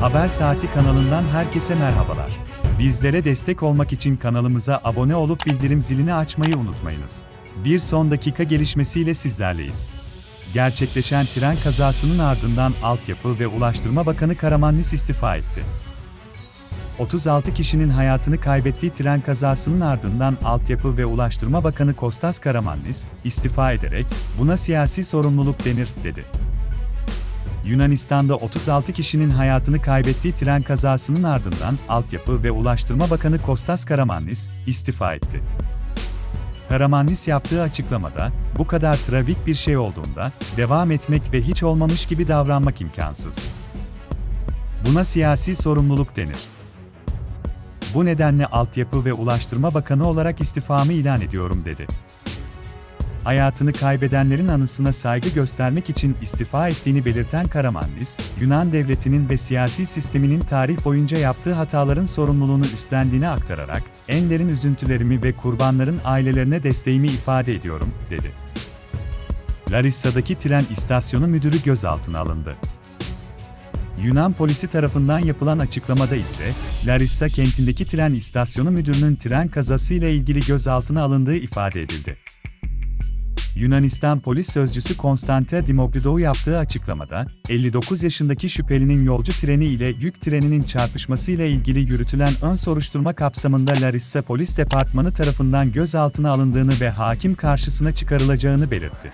Haber Saati kanalından herkese merhabalar. Bizlere destek olmak için kanalımıza abone olup bildirim zilini açmayı unutmayınız. Bir son dakika gelişmesiyle sizlerleyiz. Gerçekleşen tren kazasının ardından Altyapı ve Ulaştırma Bakanı Karamanlis istifa etti. 36 kişinin hayatını kaybettiği tren kazasının ardından Altyapı ve Ulaştırma Bakanı Kostas Karamanlis istifa ederek buna siyasi sorumluluk denir dedi. Yunanistan'da 36 kişinin hayatını kaybettiği tren kazasının ardından Altyapı ve Ulaştırma Bakanı Kostas Karamanlis istifa etti. Karamanlis yaptığı açıklamada, bu kadar trafik bir şey olduğunda, devam etmek ve hiç olmamış gibi davranmak imkansız. Buna siyasi sorumluluk denir. Bu nedenle Altyapı ve Ulaştırma Bakanı olarak istifamı ilan ediyorum dedi. Hayatını kaybedenlerin anısına saygı göstermek için istifa ettiğini belirten Karamanlis, Yunan devletinin ve siyasi sisteminin tarih boyunca yaptığı hataların sorumluluğunu üstlendiğini aktararak, en derin üzüntülerimi ve kurbanların ailelerine desteğimi ifade ediyorum, dedi. Larissa'daki tren istasyonu müdürü gözaltına alındı. Yunan polisi tarafından yapılan açıklamada ise, Larissa kentindeki tren istasyonu müdürünün tren kazasıyla ilgili gözaltına alındığı ifade edildi. Yunanistan polis sözcüsü Konstante Dimoglidou yaptığı açıklamada, 59 yaşındaki şüphelinin yolcu treni ile yük treninin çarpışmasıyla ilgili yürütülen ön soruşturma kapsamında Larissa Polis Departmanı tarafından gözaltına alındığını ve hakim karşısına çıkarılacağını belirtti.